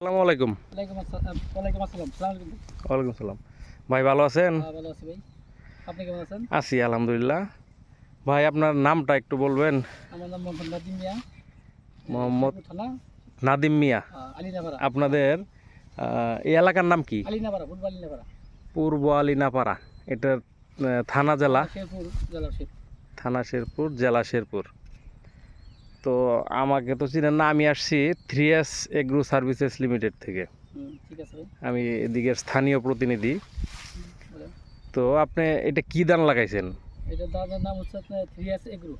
আসসালামু আলাইকুম। ওয়ালাইকুম আসসালাম ওয়ালাইকুম আসসালাম ভাই ভালো আছেন? হ্যাঁ, ভালো আছি ভাই। আপনি কেমন আছেন? আছি আলহামদুলিল্লাহ। ভাই আপনার নামটা একটু বলবেন। আমার নাম মোহাম্মদ নাদিম মিয়া। মোহাম্মদ নাদিম মিয়া। আলিনাপাড়া। আপনাদের এই এলাকার নাম কি? আলিনাপাড়া ফুটবল আলিনাপাড়া। পূর্ব আলিনাপাড়া। এটার থানা জেলা? শেরপুর জেলা শেরপুর। থানা শেরপুর জেলা শেরপুর। তো আমাকে তো চিনেন না আমি আসছি three S agro services limited থেকে। ঠিক আছে আমি এদিকের স্থানীয় প্রতিনিধি। তো আপনি এটা কি দান লাগাইছেন? এটা দাদার নাম হচ্ছে আপনার three S agro.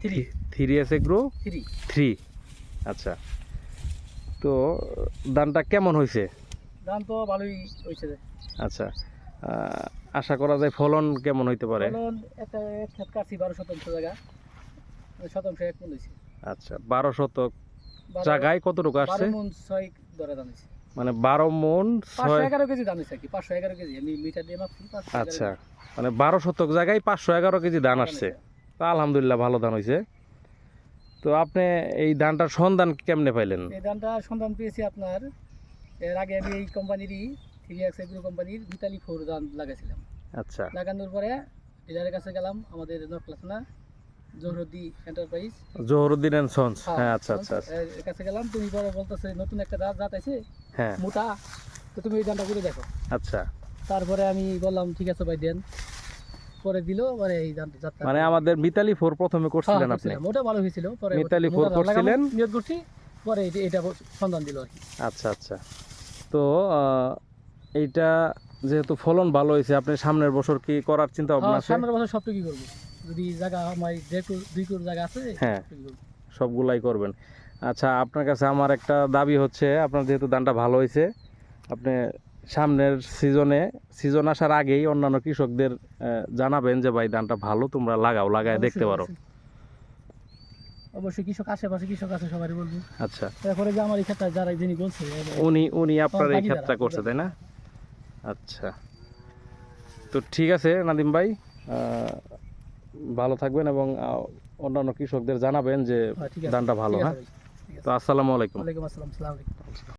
Three. Three S agro? Three. Three. আচ্ছা। তো দানটা কেমন হয়েছে দাম তো ভালোই হয়েছে আচ্ছা। আশা করা যায় ফলন কেমন হইতে পারে? ফলন একটা কাটছি বারো শতাংশ জায়গা। শতাংশ এক মন হয়েছে। আচ্ছা বারো শতক জায়গায় কতটুকু আসছে? মন ছয় ধরে দাম মানে বারো মন ছয় এগারো কেজি দাম হয়েছে কি পাঁচশো এগারো কেজি। আমি মিটার দিয়ে মাপছি আচ্ছা মানে বারো শতক জায়গায় পাঁচশো এগারো কেজি ধান আসছে। তা আলহামদুলিল্লাহ ভালো ধান হয়েছে। তো আপনি এই ধানটার সন্ধান কেমনে পাইলেন? এই দামটা সন্ধান পেয়েছি আপনার এর আগে আমি এই কোম্পানিরই থ্রি এক্স এগ্রো কোম্পানির ভিটালি ফোর দান লাগাইছিলাম। আচ্ছা। লাগানোর পরে ডিলারের কাছে গেলাম আমাদের নকলাসনা এন্টারপ্রাইজ জহরুদ্দিন অ্যান্ড সন্স হ্যাঁ আচ্ছা আচ্ছা আচ্ছা। এর কাছে গেলাম তুমি পরে বলতেছে নতুন একটা জাত জাত আছে হ্যাঁ। মোটা। তো তুমি দামটা করে দেখো। আচ্ছা। তারপরে আমি বললাম ঠিক আছে ভাই দেন। পরে দিল পরে এই মানে আমাদের মিতালি ফোর প্রথমে হ্যাঁ, করছিলেন আপনি? করছিলাম। ওটা ভালো হয়েছিল পরে মিতালি ফোর করছিলেন? করছি পরে এটা- সন্ধান দিল আর কি। আচ্ছা আচ্ছা। তো এইটা যেহেতু ফলন ভালো হয়েছে আপনি সামনের বছর কি করার চিন্তা ভাবনা হ্যাঁ, আছে? সামনের বছর সবটুকু করব। যদি জায়গা আমার দেড় দুই কোটি জায়গা আছে হ্যাঁ। সবগুলাই করবেন। আচ্ছা আপনার কাছে আমার একটা দাবি হচ্ছে আপনার যেহেতু ধানটা ভালো হয়েছে আপনি সামনের সিজনে সিজন আসার আগেই অন্যান্য কৃষকদের জানাবেন যে ভাই ধানটা ভালো তোমরা লাগাও লাগায় দেখতে পারো। অবশ্যই। কৃষক আশেপাশে কৃষক আছে সবাই বলব। আচ্ছা। তারপরে যে আমার এই ক্ষেত্রে যারা যিনি বলছে উনি উনি আপনার এই ক্ষেত্রটা করছে তাই না? আচ্ছা। তো ঠিক আছে নাদিম ভাই ভালো থাকবেন এবং অন্যান্য কৃষকদের জানাবেন যে হ্যাঁ, ধানটা ভালো হ্যাঁ। তো আসসালামু আলাইকুম। আসসালাম আলাইকুম।